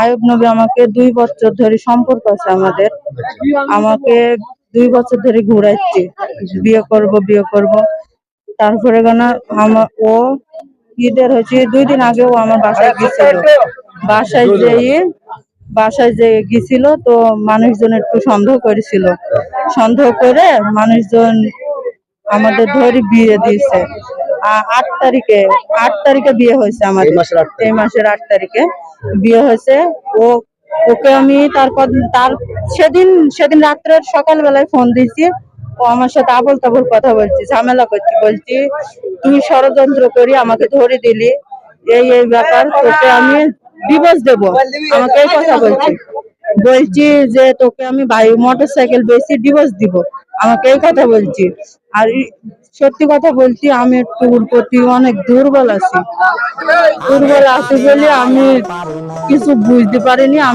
আয়ুব নবী আমাকে দুই বছর ধরে সম্পর্ক আছে আমাদের। আমাকে দুই বছর ধরে ঘুরাচ্ছে বিয়ে করব বিয়ে করব। তারপরে কেন আমার ও ঈদের হচ্ছে দুই দিন আগে ও আমার বাসায় গেছিল বাসায় যেয়ে, বাসায় যে গেছিল তো মানুষজন একটু সন্দেহ করেছিল। সন্দেহ করে মানুষজন আমাদের ধরে বিয়ে দিয়েছে। আট তারিখে আট তারিখে বিয়ে হয়েছে আমাদের এই মাসের আট তারিখে? বিয়ে হয়েছে। ও ওকে আমি তারপর তার সেদিন সেদিন রাত্রে সকালবেলায় ফোন দিয়েছি। ও আমার সাথে আবল তাবল কথা বলছি ঝামেলা করছি বলছি তুই ষড়যন্ত্র করি আমাকে ধরে দিলি। এই এই ব্যাপার তোকে আমি ডিভোর্স দেবো। আমাকে এই কথা বলছি। বলছি যে তোকে আমি বায়ু মোটর সাইকেল বেশি ডিভোর্স দিব। আমাকে এই কথা বলছি। আর সত্যি কথা বলছি, আমি একটু ওর প্রতি অনেক দুর্বল আছি। দুর্বল আছি বলে আমি কিছু বুঝতে পারিনি আমি